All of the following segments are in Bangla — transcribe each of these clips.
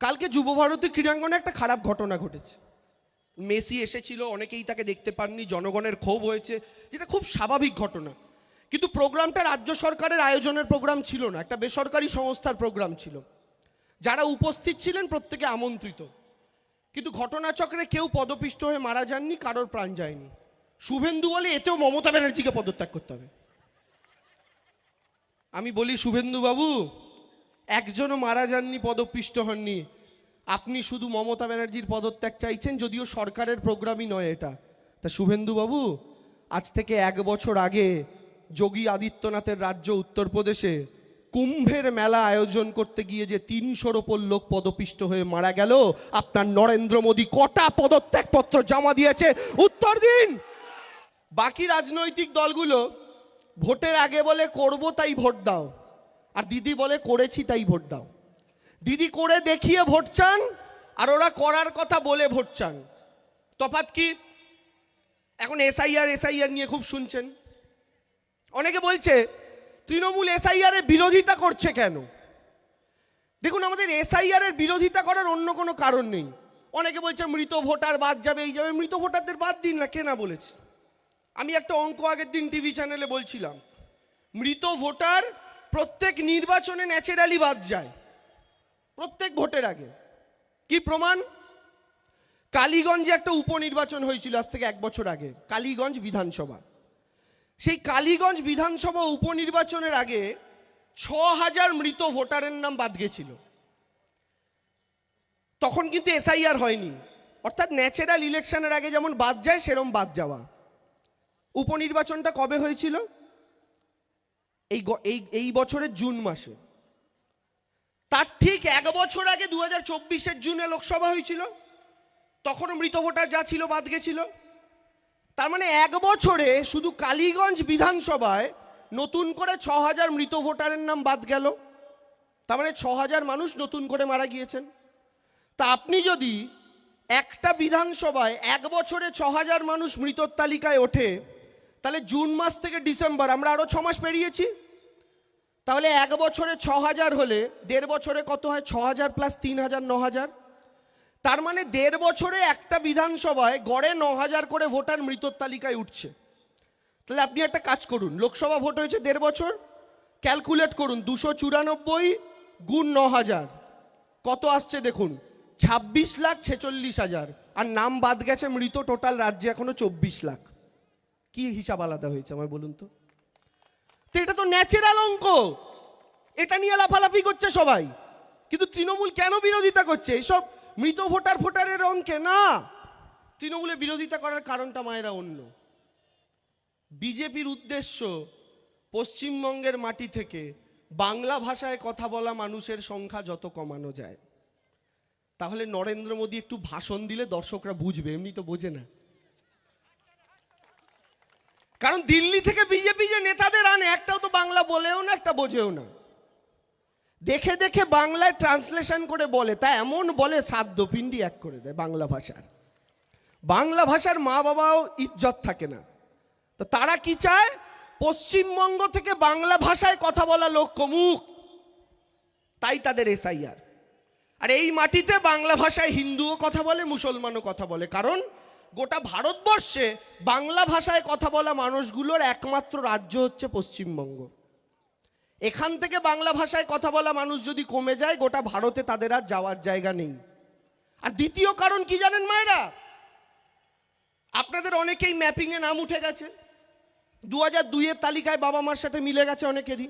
কালকে যুবভারতী ক্রীড়াঙ্গনে একটা খারাপ ঘটনা ঘটেছে। মেসি এসেছিল, অনেকেই তাকে দেখতে পাননি, জনগণের ক্ষোভ হয়েছে, যেটা খুব স্বাভাবিক ঘটনা। কিন্তু প্রোগ্রামটা রাজ্য সরকারের আয়োজনের প্রোগ্রাম ছিল না, একটা বেসরকারি সংস্থার প্রোগ্রাম ছিল। যারা উপস্থিত ছিলেন প্রত্যেকে আমন্ত্রিত। কিন্তু ঘটনাচক্রে কেউ পদপিষ্ট হয়ে মারা যাননি, কারোর প্রাণ যায়নি। শুভেন্দু বলে এতেও মমতা ব্যানার্জিকে পদত্যাগ করতে হবে। আমি বলি শুভেন্দু বাবু একজনও মারা যাননি, পদপিষ্ট হননি। আপনি শুধু মমতা ব্যানার্জির পদত্যাগ চাইছেন, যদিও সরকারের প্রোগ্রামই নয় এটা। তা শুভেন্দু বাবু, আজ থেকে এক বছর আগে যোগী আদিত্যনাথের রাজ্য উত্তরপ্রদেশে কুম্ভের মেলা আয়োজন করতে গিয়ে যে তিনশোর ওপর লোক পদপিষ্ট হয়ে মারা গেল, আপনার নরেন্দ্র মোদী কটা পদত্যাগপত্র জমা দিয়েছে? উত্তর দিন! বাকি রাজনৈতিক দলগুলো ভোটের আগে বলে করব, তাই ভোট দাও। আর দিদি বলে, করেছি তাই ভোট দাও। দিদি করে দেখিয়ে ভোট চান, আর ওরা করার কথা বলে ভোট চান। তফাৎ কি? এখন এসআইআর এসআইআর নিয়ে খুব শুনছেন। অনেকে বলছে, তৃণমূল এসআইআর এর বিরোধিতা করছে কেন? দেখুন, আমাদের এসআইআর এর বিরোধিতা করার অন্য কোনো কারণ নেই। অনেকে বলছে, মৃত ভোটার বাদ যাবে, এই যাবে। মৃত ভোটারদের বাদ দিন না, কে না বলেছে। আমি একটা অঙ্ক আগের দিন টিভি চ্যানেলে বলছিলাম, মৃত ভোটার প্রত্যেক নির্বাচনে ন্যাচারালি বাদ যায়। প্রত্যেক ভোটের আগে। কি প্রমাণ? কালীগঞ্জে একটা উপনির্বাচন হয়েছিল আজ থেকে এক বছর আগে, কালীগঞ্জ বিধানসভা। সেই কালীগঞ্জ বিধানসভা উপনির্বাচনের আগে ছ হাজার মৃত ভোটারের নাম বাদ গেছিল। তখন কিন্তু এসআইআর হয়নি। অর্থাৎ ন্যাচারাল ইলেকশনের আগে যেমন বাদ যায়, সেরম বাদ যাওয়া। উপনির্বাচনটা কবে হয়েছিল? এই এই এই বছরের জুন মাসে। তার ঠিক এক বছর আগে দু হাজার চব্বিশের জুনে লোকসভা হয়েছিল। তখনও মৃত ভোটার যা ছিল বাদ গেছিল। তার মানে এক বছরে শুধু কালীগঞ্জ বিধানসভায় নতুন করে ছ হাজার মৃত ভোটারের নাম বাদ গেল। তার মানে ছ হাজার মানুষ নতুন করে মারা গিয়েছেন। তা আপনি যদি একটা বিধানসভায় এক বছরে ছ হাজার মানুষ মৃতর তালিকায় ওঠে তাহলে জুন মাস থেকে ডিসেম্বর, আমরা আরও মাস পেরিয়েছি। তাহলে এক বছরে ছ হাজার হলে দেড় বছরে কত হয়? ছ হাজার প্লাস তিন হাজার, ন হাজার। তার মানে দেড় বছরে একটা বিধানসভায় গড়ে ন হাজার করে ভোটার মৃতর তালিকায় উঠছে। তাহলে আপনি একটা কাজ করুন, লোকসভা ভোট হয়েছে দেড় বছর, ক্যালকুলেট করুন, দুশো চুরানব্বই গুণ ন হাজার। কত আসছে দেখুন? ছাব্বিশ লাখ ছেচল্লিশ হাজার। আর নাম বাদ গেছে মৃত টোটাল রাজ্যে এখনও চব্বিশ লাখ। কি হিসাব আলাদা হয়েছে আমায় বলুন তো? তো এটা তো ন্যাচারাল অঙ্ক। এটা নিয়ে লাফালাফি করছে সবাই। কিন্তু তৃণমূল কেন বিরোধিতা করছে? এইসব মৃত ভোটার ভোটারের অঙ্কে না। তৃণমূলে বিরোধিতা করার কারণটা মায়েরা অন্য। বিজেপির উদ্দেশ্য পশ্চিমবঙ্গের মাটি থেকে বাংলা ভাষায় কথা বলা মানুষের সংখ্যা যত কমানো যায়। তাহলে নরেন্দ্র মোদী একটু ভাষণ দিলে দর্শকরা বুঝবে, এমনি তো বোঝে না। কারণ দিল্লি থেকে বিজেপি যে নেতাদের আনে, একটাও তো বাংলা বলেও না, একটা বোঝেও না। দেখে দেখে বাংলায় ট্রান্সলেশন করে বলে, তা এমন বলে সাধ্য পিণ্ডি এক করে দেয় বাংলা ভাষার। বাংলা ভাষার মা বাবাও ইজ্জত থাকে না। তো তারা কি চায়? পশ্চিমবঙ্গ থেকে বাংলা ভাষায় কথা বলা লোক কমুক। তাই তাদের এসআইআর। আর এই মাটিতে বাংলা ভাষায় হিন্দুও কথা বলে, মুসলমানও কথা বলে। কারণ গোটা ভারতবর্ষে বাংলা ভাষায় কথা বলা মানুষগুলোর একমাত্র রাজ্য হচ্ছে পশ্চিমবঙ্গ। এখান থেকে বাংলা ভাষায় কথা বলা মানুষ যদি কমে যায়, গোটা ভারতে তাদের আর যাওয়ার জায়গা নেই। আর দ্বিতীয় কারণ কি জানেন মায়েরা? আপনাদের অনেকেই ম্যাপিংয়ে নাম উঠে গেছে। দু হাজার দুইয়ের তালিকায় বাবা মার সাথে মিলে গেছে অনেকেরই।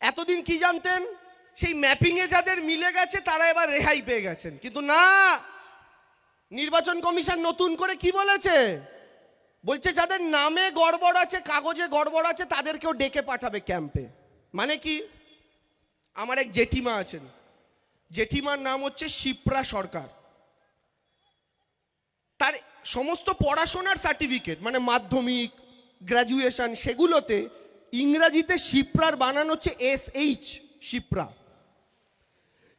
এতদিন কি জানতেন? সেই ম্যাপিংয়ে যাদের মিলে গেছে, তারা এবার রেহাই পেয়ে গেছেন। কিন্তু না! নির্বাচন কমিশন নতুন করে কি বলেছে? বলছে যাদের নামে গড়বড় আছে, কাগজে গড়বড় আছে, তাদেরকেও ডেকে পাঠাবে ক্যাম্পে। মানে কি? আমার এক জেঠিমা আছেন। জেঠিমার নাম হচ্ছে শিপ্রা সরকার। তার সমস্ত পড়াশোনার সার্টিফিকেট মানে মাধ্যমিক গ্র্যাজুয়েশন সেগুলোতে ইংরাজিতে শিপ্রার বানানো হচ্ছে এস এইচ, শিপ্রা।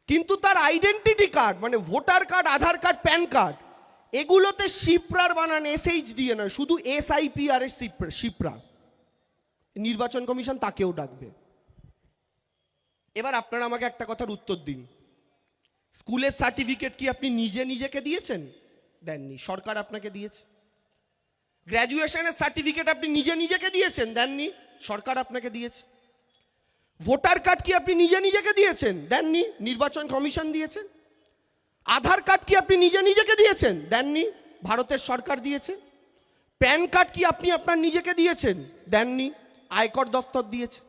কিন্তু তার আইডেন্টিটি কার্ড মানে voter card Aadhaar card PAN card এগুলোতে শিপ্রার বানান এসএইচ দিয়ে নয়, শুধু S IP R S Shipra নির্বাচন কমিশন তাকেও ডাকবে। এবার আপনারা আমাকে একটা কথার উত্তর দিন। স্কুলের সার্টিফিকেট কি আপনি নিজে নিজেকে দিয়েছেন? দেননি, সরকার আপনাকে দিয়েছে। গ্র্যাজুয়েশনের সার্টিফিকেট আপনি নিজে নিজেকে দিয়েছেন? দেননি, সরকার আপনাকে দিয়েছে। ভোটার কার্ড কি আপনি নিজে নিজেকে দিয়েছেন? দেননি? নির্বাচন কমিশন দিয়েছেন আধার কার্ড কি আপনি নিজে নিজেকে দিয়েছেন? দেননি? ভারতের সরকার দিয়েছে। প্যান কার্ড কি আপনি আপনার নিজেকে দিয়েছেন? দেননি? আয়কর দফতর দিয়েছে।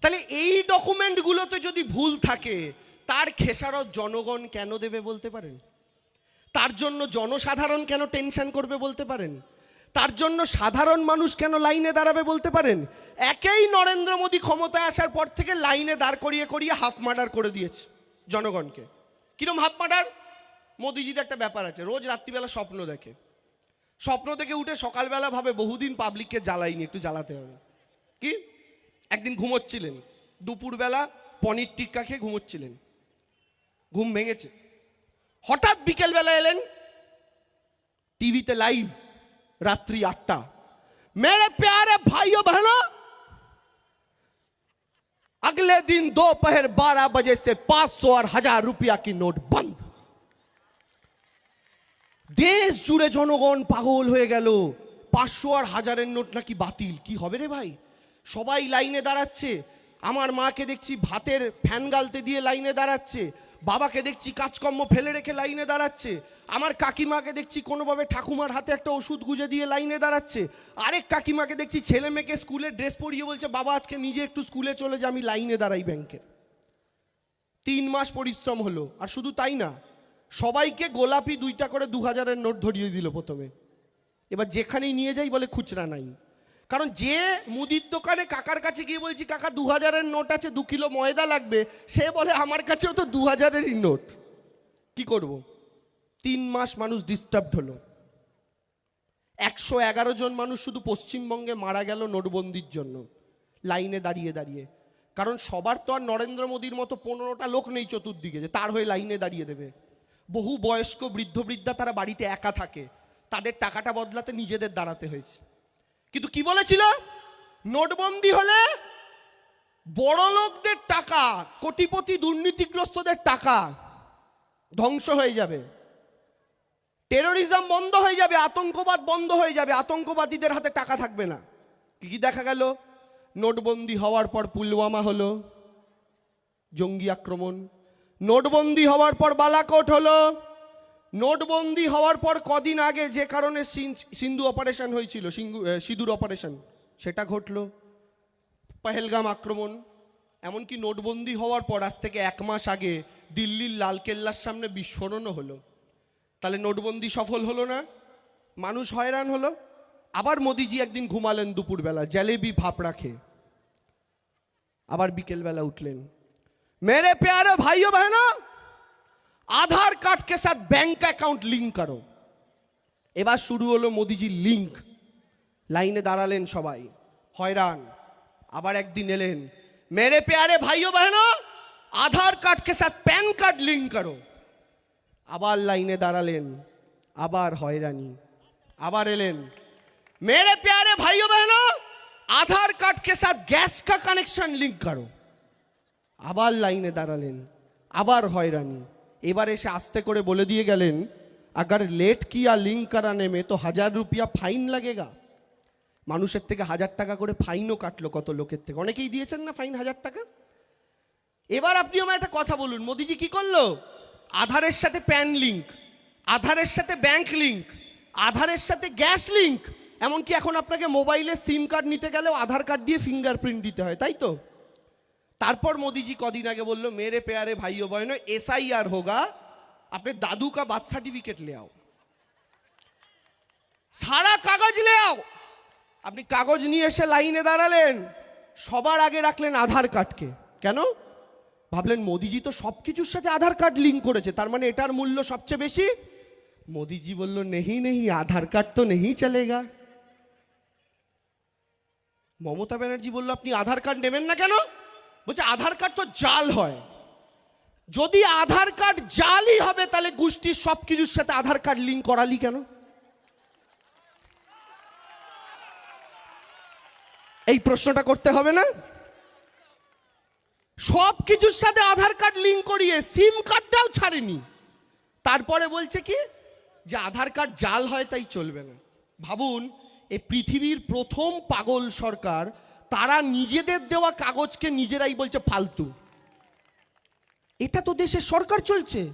তাহলে এই ডকুমেন্টগুলোতে যদি ভুল থাকে, তার খেসারত জনগণ কেন দেবে বলতে পারেন? তার জন্য জনসাধারণ কেন টেনশন করবে বলতে পারেন? তার জন্য সাধারণ মানুষ কেন লাইনে দাঁড়াবে বলতে পারেন? একেই নরেন্দ্র মোদী ক্ষমতায় আসার পর থেকে লাইনে দাঁড় করিয়ে করিয়ে হাফ মার্ডার করে দিয়েছে জনগণকে। কিরম হাফ মার্ডার? মোদিজির একটা ব্যাপার আছে, রোজ রাত্রিবেলা স্বপ্ন দেখে। স্বপ্ন থেকে উঠে সকালবেলা ভাবে বহুদিন পাবলিককে জ্বালাইনি একটু জ্বালাতে হবে। কি? একদিন ঘুমোচ্ছিলেন, দুপুরবেলা পনির টিক্কা খেয়ে ঘুমোচ্ছিলেন। ঘুম ভেঙেছে। হঠাৎ বিকেলবেলা এলেন টিভিতে লাইভ रात्रि आठटा मेरे प्यारे भाइयों बहनों अगले दिन दोपहर बारह बजे से पांच सौ और हजार रुपया की नोट बंद দেশ জুড়ে জনগণ পাগল হয়ে গেল পাঁচশো আর হাজারের নোট নাকি বাতিল কি হবে রে ভাই সবাই লাইনে দাঁড়াচ্ছে আমার মাকে দেখছি ভাতের ফ্যান গালতে দিয়ে লাইনে দাঁড়াচ্ছে বাবাকে দেখছি কাজকর্ম ফেলে রেখে লাইনে দাঁড়াচ্ছে। আমার কাকিমাকে দেখছি কোনোভাবে ঠাকুমার হাতে একটা ওষুধ গুঁজে দিয়ে লাইনে দাঁড়াচ্ছে। আরেক কাকিমাকে দেখছি ছেলে মেয়েকে স্কুলে ড্রেস পরিয়ে বলছে, বাবা, আজকে নিজে একটু স্কুলে চলে যে, আমি লাইনে দাঁড়াই ব্যাংকের তিন মাস পরিশ্রম হলো, আর শুধু তাই না, সবাইকে গোলাপি দুইটা করে দু হাজারের নোট ধরিয়ে দিল প্রথমে। এবার যেখানেই নিয়ে যাই বলে খুচরা নাই। কারণ যে মুদির দোকানে কাকার কাছে গিয়ে বলছি, কাকা দু হাজারের নোট আছে, দু কিলো ময়দা লাগবে। সে বলে, আমার কাছেও তো দু হাজারেরই নোট। কি করব? তিন মাস মানুষ ডিস্টার্বড হলো। একশো এগারো জন মানুষ শুধু পশ্চিমবঙ্গে মারা গেল নোটবন্দির জন্য, লাইনে দাঁড়িয়ে দাঁড়িয়ে। কারণ সবার তো আর নরেন্দ্র মোদীর মতো পনেরোটা লোক নেই চতুর্দিকে, যে তার হয়ে লাইনে দাঁড়িয়ে দেবে। বহু বয়স্ক বৃদ্ধ বৃদ্ধা তারা বাড়িতে একা থাকে, তাদের টাকাটা বদলাতে নিজেদের দাঁড়াতে হয়েছে। কিন্তু কি বলেছিল? নোটবন্দি হলে বড় লোকদের টাকা, কোটিপতি দুর্নীতিগ্রস্তদের টাকা ধ্বংস হয়ে যাবে। টেরোরিজম বন্ধ হয়ে যাবে, আতঙ্কবাদ বন্ধ হয়ে যাবে, আতঙ্কবাদীদের হাতে টাকা থাকবে না। কি কি দেখা গেল? নোটবন্দি হওয়ার পর পুলওয়ামা হলো, জঙ্গি আক্রমণ। নোটবন্দি হওয়ার পর বালাকোট হলো নোটবন্দি হওয়ার পর কদিন আগে যে কারণে সিন্ধু অপারেশন হয়েছিল সিঁদুর অপারেশন সেটা ঘটল। পেহেলগাম আক্রমণ, এমনকি নোটবন্দি হওয়ার পর আজ থেকে এক মাস আগে দিল্লির লালকেল্লার সামনে বিস্ফোরণও হলো। তাহলে নোটবন্দি সফল হলো না, মানুষ হয়রান হলো। আবার মোদিজি একদিন ঘুমালেন দুপুরবেলা জ্যালেবি ভাপ খেয়ে। আবার বিকেলবেলা উঠলেন। মেরে প্যারো ভাইও বহনো आधार कार्ड के साथ बैंक अकाउंट लिंक करो এবার শুরু হলো মোদিজির লিঙ্ক লাইনে দাঁড়ালেন সবাই হয়রান আবার একদিন এলেন মেরে প্যারে ভাইও বহনো আধার কার্ড কে সাথ প্যান কার্ড লিঙ্ক করো আবার লাইনে দাঁড়ালেন আবার হয়রানি আবার এলেন मेरे प्यारे भाइयों बहनों आधार कार्ड के साथ गैस का कनेक्शन लिंक करो আবার লাইনে দাঁড়ালেন আবার হয়রানি এবার এসে আস্তে করে বলে দিয়ে গেলেন, আগার লেট কিয়া লিঙ্ক করা নেমে? তো হাজার রুপিয়া ফাইন লাগেগা। মানুষের থেকে হাজার টাকা করে ফাইনও কাটলো কত লোকের থেকে। অনেকেই দিয়েছেন না ফাইন হাজার টাকা? এবার আপনি আমার একটা কথা বলুন, মোদিজি কি করল? আধারের সাথে প্যান লিঙ্ক, আধারের সাথে ব্যাংক লিঙ্ক, আধারের সাথে গ্যাস লিঙ্ক, এমনকি এখন আপনাকে মোবাইলে সিম কার্ড নিতে গেলেও আধার কার্ড দিয়ে ফিঙ্গারপ্রিন্ট দিতে হয়, তাই তো? তারপর মোদিজি কদিন আগে বললো মেরে প্যারে ভাইও বয়নো এসআইআর হোগা अपने दादू का बार्थ सर्टिफिकेट ले आओ সারা কাগজ লে আও আপনি কাগজ নিয়ে এসে লাইনে দাঁড়ালেন সবার আগে রাখলেন আধার কার্ডকে কেন ভাবলেন মোদিজি তো সব কিছুর সাথে আধার কার্ড লিঙ্ক করেছে তার মানে এটার মূল্য সবচেয়ে বেশি মোদিজি বলল নেহি নেহি আধার কার্ড তো নেহি চলেগা মমতা ব্যানার্জি বলল আপনি আধার কার্ড নেবেন না কেন বলছে, আধার কার্ড তো জাল হয়। যদি আধার কার্ড জালই হবে, তাহলে গোষ্ঠীর সব কিছুর সাথে আধার কার্ড লিঙ্ক করালি কেন? এই প্রশ্নটা করতে হবে না? সব কিছুর সাথে আধার কার্ড লিঙ্ক করিয়ে সিম কার্ডটাও ছাড়েনি। তারপরে বলছে কি? যে আধার কার্ড জাল হয়, তাই চলবে না। ভাবুন এই পৃথিবীর প্রথম পাগল সরকার তারা নিজেদের দেওয়া কাগজকে নিজেরাই বলছে ফালতু। এটা তো দেশের সরকার চলছে।